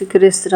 యేసుక్రీస్తు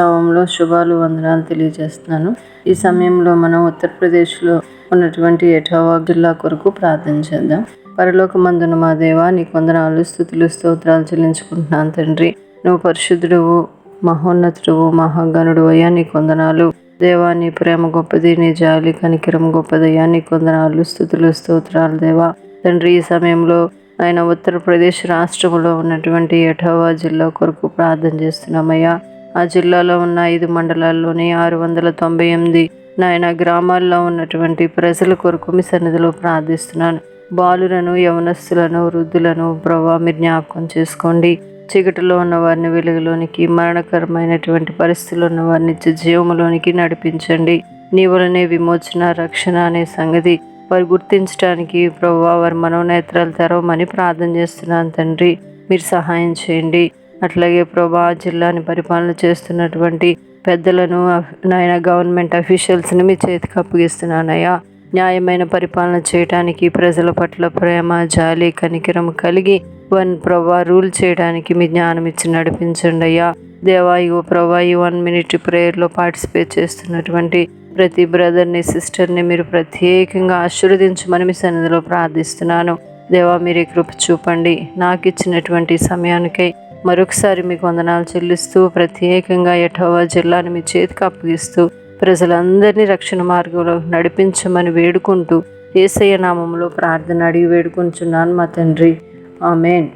శుభాలు వందనాలు తెలియజేస్తున్నాను. ఈ సమయంలో మనం ఉత్తరప్రదేశ్లో ఉన్నటువంటి ఎటావా జిల్లా కొరకు ప్రార్థన చేద్దాం. పరలోకమందున మా దేవా నీ వందనాలు స్థుతులు స్తోత్రాలు చెల్లించుకుంటున్నాను తండ్రి. నువ్వు పరిశుద్ధుడువు మహోన్నతుడువు మహాగణుడు అయ్యా నీ కొందనాలు దేవా నీ ప్రేమ గొప్పది నీ జాలి కనికిరం గొప్పదయ్యా నీ కొందనాలు స్థుతులు స్తోత్రాలు దేవా. తండ్రి ఈ సమయంలో ఆయన ఉత్తరప్రదేశ్ రాష్ట్రంలో ఉన్నటువంటి ఎఠావా జిల్లా కొరకు ప్రార్థన చేస్తున్నామయ్యా. ఆ జిల్లాలో ఉన్న ఐదు మండలాల్లోని ఆరు వందల తొంభై ఎనిమిది నాయన గ్రామాల్లో ఉన్నటువంటి ప్రజల కొరకు మీ సన్నిధిలో ప్రార్థిస్తున్నాను. బాలులను యవనస్తులను వృద్ధులను ప్రభా మీరు జ్ఞాపకం చేసుకోండి. చీకటిలో ఉన్న వారిని వెలుగులోనికి మరణకరమైనటువంటి పరిస్థితులు ఉన్న వారిని జీవములోనికి నడిపించండి. నీ వలనే విమోచన రక్షణ అనే సంగతి వారు గుర్తించడానికి ప్రభు వారి మనోనేత్రాలు తెరవమని ప్రార్థన చేస్తున్నాను తండ్రి. మీరు సహాయం చేయండి. అట్లాగే ప్రభా జిల్లాని పరిపాలన చేస్తున్నటువంటి పెద్దలను నాయన గవర్నమెంట్ అఫీషియల్స్ని మీ చేతికి అప్పగిస్తున్నానయ్యా. న్యాయమైన పరిపాలన చేయడానికి ప్రజల పట్ల ప్రేమ జాలి కనికరం కలిగి వన్ ప్రభా రూల్ చేయడానికి మీ జ్ఞానం ఇచ్చి నడిపించండి అయ్యా. దేవా ఇగో ప్రభా ఈ వన్ మినిట్ ప్రేయర్లో పార్టిసిపేట్ చేస్తున్నటువంటి ప్రతి బ్రదర్ని సిస్టర్ని మీరు ప్రత్యేకంగా ఆశీర్వదించమని మీ సన్నిధిలో ప్రార్థిస్తున్నాను. దేవా మీరు కృప చూపండి. నాకు ఇచ్చినటువంటి సమయానికై మరొకసారి మీకు వందనాలు చెల్లిస్తూ ప్రత్యేకంగా ఎటోవా జిల్లాని మీ చేతికి అప్పగిస్తూ ప్రజలందరినీ రక్షణ మార్గంలో నడిపించమని వేడుకుంటూ ఏసయ్య నామంలో ప్రార్థన అడిగి వేడుకుంటున్నాను మా తండ్రి. ఆమెన్.